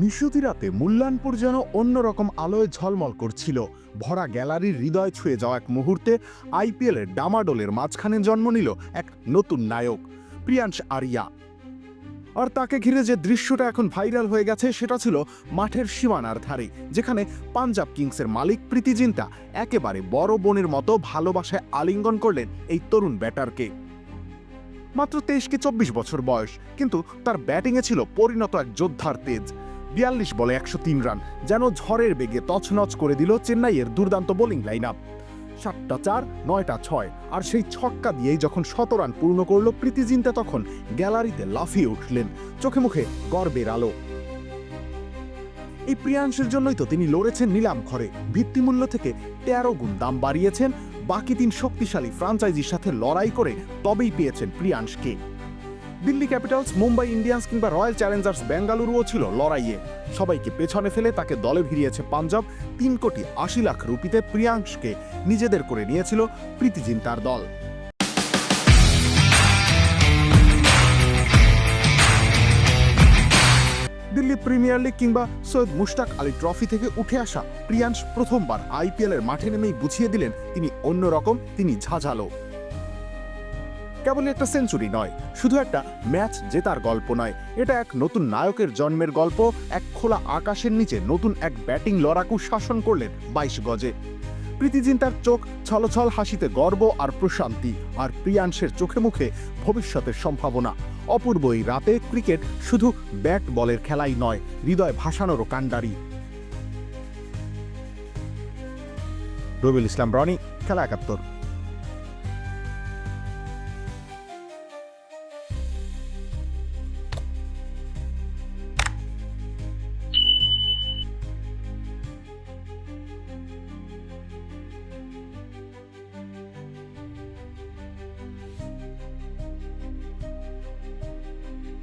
নিশুতি রাতে মুল্লানপুর যেন অন্যরকম আলোয় ঝলমল করছিল। ভরা গ্যালারির হৃদয় ছুঁয়ে যাওয়া এক মুহূর্তে আইপিএলের ডামাডোলের মাঝখানে জন্ম নিল এক নতুন নায়ক, প্রিয়াংশ আরিয়া। আর তাকে ঘিরে যে দৃশ্যটা এখন ভাইরাল হয়ে গেছে সেটা ছিল মাঠের সীমানার ধারে, যেখানে পাঞ্জাব কিংসের মালিক প্রীতি জিন্তা একেবারে বড় বোনের মতো ভালোবাসায় আলিঙ্গন করলেন এই তরুণ ব্যাটারকে। মাত্র তেইশ কি চব্বিশ বছর বয়স, কিন্তু তার ব্যাটিংয়ে ছিল পরিণত এক যোদ্ধার তেজ। বিয়াল্লিশ বলে একশো তিন রান, যেন ঝড়ের বেগে তছনছ করে দিল চেন্নাইয়ের দুর্দান্ত বোলিং লাইন আপ সাতটা চার, নয়টা ছয়, আর সেই ছক্কা দিয়েই যখন শত রান পূর্ণ করল প্রীতি জিন্তা তখন গ্যালারিতে লাফিয়ে উঠলেন, চোখে মুখে গর্বের আলো। এই প্রিয়াংশের জন্যই তো তিনি লড়েছেন নিলাম ঘরে, ভিত্তিমূল্য থেকে তেরো গুণ দাম বাড়িয়েছেন, বাকি তিন শক্তিশালী ফ্রাঞ্চাইজির সাথে লড়াই করে তবেই পেয়েছেন প্রিয়াংশকে। দিল্লি ক্যাপিটালস, মুম্বাই ইন্ডিয়ান্স কিংবা রয়্যাল চ্যালেঞ্জার্স বেঙ্গালুরুও ছিল লড়াইয়ে। সবাইকে পেছনে ফেলে তাকে দলে ভিড়িয়েছে পাঞ্জাব। তিন কোটি আশি লাখ রুপিতে প্রিয়াংশকে নিজেদের করে নিয়েছিল প্রীতি জিন্তার দল। দিল্লি প্রিমিয়ার লিগ কিংবা সৈয়দ মুশতাক আলী ট্রফি থেকে উঠে আসা প্রিয়াংশ প্রথমবার আইপিএলের মাঠে নেমেই বুঝিয়ে দিলেন তিনি অন্যরকম, তিনি ঝাঝালো। কেবল একটা সেঞ্চুরি নয়, শুধু একটা ম্যাচ জেতার গল্প নয়। এটা এক নতুন নায়কের জন্মের গল্প, এক খোলা আকাশের নিচে নতুন এক ব্যাটিং লড়াকু শাসন করলেন বাইশ গজে। প্রীতিজিন তার চোখ ছলছল হাসিতে গর্ব আর প্রশান্তি, আর প্রিয়াংশের চোখে মুখে ভবিষ্যতের সম্ভাবনা। অপূর্ব এই রাতে ক্রিকেট শুধু ব্যাট বলের খেলাই নয়, হৃদয় ভাসানোরও কাণ্ডারি। রবিউল ইসলাম, রনি, খেলা একাত্তর।